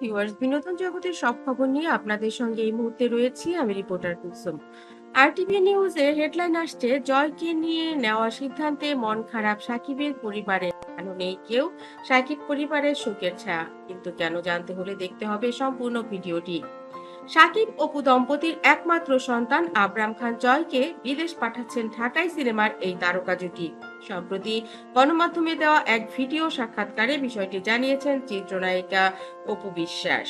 Viewers বিনোদন জগতের সব খবর নিয়ে আপনাদের সঙ্গে এই মুহূর্তে রয়েছি আমি রিপোর্টার কুসুম। আরটিভি নিউজে হেডলাইন আসছে, জয়কে নিয়ে নেওয়া সিদ্ধান্তে মন খারাপ সাকিবের পরিবারে। কেন নেই কেউ? সাকিব পরিবারের শোকের ছায়া। কিন্তু কেন জানতে হলে দেখতে হবে সম্পূর্ণ ভিডিওটি। সাকিব অপু দম্পতির একমাত্র সন্তান আবরাম খান জয়কে বিদেশ পাঠাচ্ছেন ঢাকাই সিনেমার এই তারকা জুটি। সম্প্রতি গণমাধ্যমে দেওয়া এক ভিডিও সাক্ষাৎকারে বিষয়টি জানিয়েছেন চিত্রনায়িকা অপু বিশ্বাস।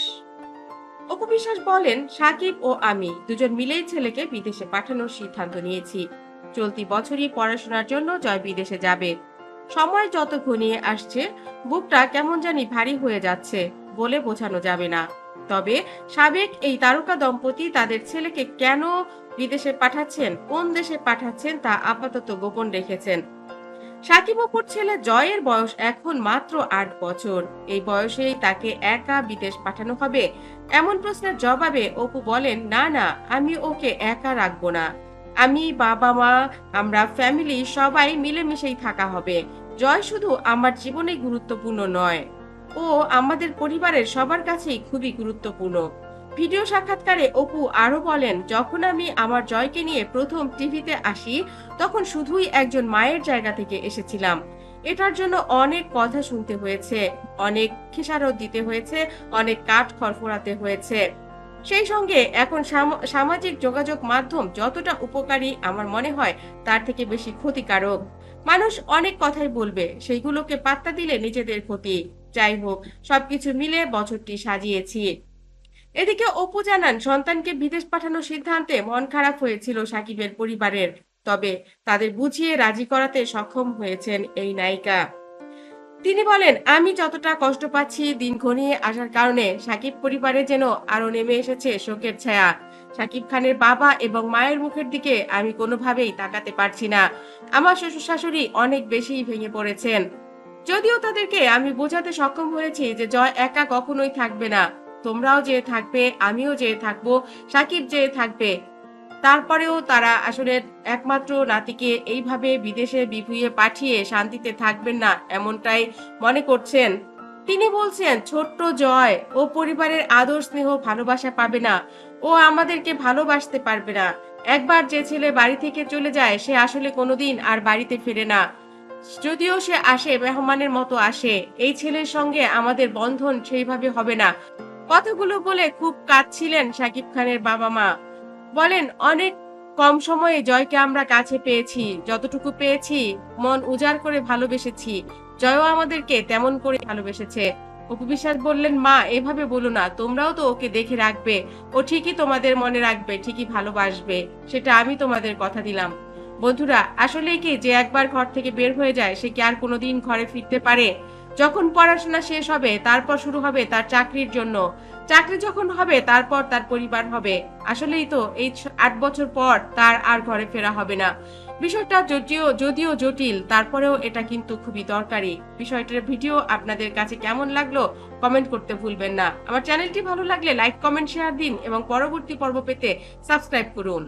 অপু বিশ্বাস বলেন, সাকিব ও আমি দুজন মিলেই ছেলেকে বিদেশে পাঠানোর সিদ্ধান্ত নিয়েছি। চলতি বছরই পড়াশোনার জন্য জয় বিদেশে যাবে। সময় যত ঘনিয়ে আসছে, বুকটা কেমন জানি ভারী হয়ে যাচ্ছে বলে বোঝানো যাবে না। তবে সাবেক এই তারকা দম্পতি তাদের ছেলেকে কেন বিদেশে পাঠাচ্ছেন, কোন দেশে পাঠাচ্ছেন তা আপাতত গোপন রেখেছেন। সাকিব অপুর ছেলে জয়ের বয়স এখন মাত্র আট বছর। এই বয়সেই তাকে একা বিদেশ পাঠানো হবে, এমন প্রশ্নের জবাবে অপু বলেন, না না, আমি ওকে একা রাখব না। আমি বাবা, মা, আমরা ফ্যামিলি সবাই মিলেমিশেই থাকা হবে। জয় শুধু আমার জীবনে গুরুত্বপূর্ণ নয়। ও আমাদের পরিবারের সবার কাছেই খুবই গুরুত্বপূর্ণ। ভিডিও সাক্ষাৎকারে অপু আরও বলেন, যখন আমি আমার জয়কে নিয়ে প্রথম টিভিতে আসি, তখন শুধুই একজন মায়ের জায়গা থেকে এসেছিলাম। এটার জন্য অনেক কথা শুনতে হয়েছে, অনেক খেসারত দিতে হয়েছে, অনেক কাঠ খড়ফোড়াতে হয়েছে। সেই সঙ্গে এখন সাম- সামাজিক যোগাযোগ মাধ্যম যতটা উপকারী আমার মনে হয়, তার থেকে বেশি ক্ষতিকারক। মানুষ অনেক কথাই বলবে, সেইগুলোকে পাত্তা দিলে নিজেদের ক্ষতি। যাই হোক, সবকিছু মিলে বছরটি সাজিয়েছি। এদিকে অপু জানান, সন্তানকে বিদেশ পাঠানোর সিদ্ধান্তে মন খারাপ হয়েছিল সাকিবের পরিবারের, তবে তাদের বুঝিয়ে রাজি করাতে সক্ষম হয়েছেন এই নায়িকা। তিনি বলেন, আমি যতটা কষ্ট পাচ্ছি দিন ঘনিয়ে আসার কারণে সাকিব পরিবারে যেন আরও নেমে এসেছে শোকের ছায়া। সাকিব খানের বাবা এবং মায়ের মুখের দিকে আমি কোনোভাবেই তাকাতে পারছি না। আমার শ্বশুর শাশুড়ি অনেক বেশি ভেঙে পড়েছেন। যদিও তাদেরকে আমি বোঝাতে সক্ষম হয়েছি যে জয় একা কখনোই থাকবে না। তোমরাও যে থাকবে, আমিও যে থাকব, সাকিব যে থাকবে। তারপরেও তারা আসলে একমাত্র নাতিকে এইভাবে বিদেশে বিভুয়ে পাঠিয়ে শান্তিতে থাকবেন না, এমনটাই মনে করছেন। তিনি বলছেন, ছোট্ট জয়, ও পরিবারের আদর, স্নেহ, ভালোবাসা পাবে না। ও আমাদেরকে ভালোবাসতে পারবে না। একবার যে ছেলে বাড়ি থেকে চলে যায়, সে আসলে কোনোদিন আর বাড়িতে ফিরে না। যদিও সে আসে, মেহমানের মতো আসে। এই ছেলের সঙ্গে আমাদের বন্ধন সেইভাবে হবে না। কথাগুলো বলে খুব কাঁদছিলেন সাকিব খানের বাবা মা বলেন, অনেক কম সময়ে জয়কে আমরা কাছে পেয়েছি, যতটুকু পেয়েছি, মন উজাড় করে ভালোবেসেছি। জয়ও আমাদেরকে তেমন করে ভালোবেসেছে। অপু বিশ্বাস বললেন, মা, এভাবে বলো না, তোমরাও তো ওকে দেখে রাখবে। ও ঠিকই তোমাদের মনে রাখবে, ঠিকই ভালোবাসবে। সেটা আমি তোমাদের কথা দিলাম। বন্ধুরা, আসলেই কি যে একবার ঘর থেকে বের হয়ে যায়, সে কি আর কোনোদিন ঘরে ফিরতে পারে? যখন পড়াশোনা শেষ হবে, তারপর শুরু হবে তার চাকরির জন্য। চাকরি যখন হবে, তারপর তার পরিবার হবে। আসলেই তো, এই আট বছর পর তার আর ঘরে ফেরা হবে না। বিষয়টা যদিও যদিও জটিল, তারপরেও এটা কিন্তু খুবই দরকারি। বিষয়টার ভিডিও আপনাদের কাছে কেমন লাগল, কমেন্ট করতে ভুলবেন না। আমার চ্যানেলটি ভালো লাগলে লাইক, কমেন্ট, শেয়ার দিন এবং পরবর্তী পর্ব পেতে সাবস্ক্রাইব করুন।